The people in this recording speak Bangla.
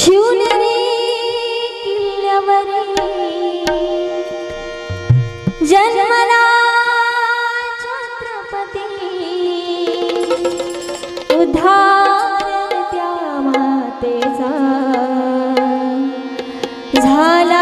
शिवनेरी झाला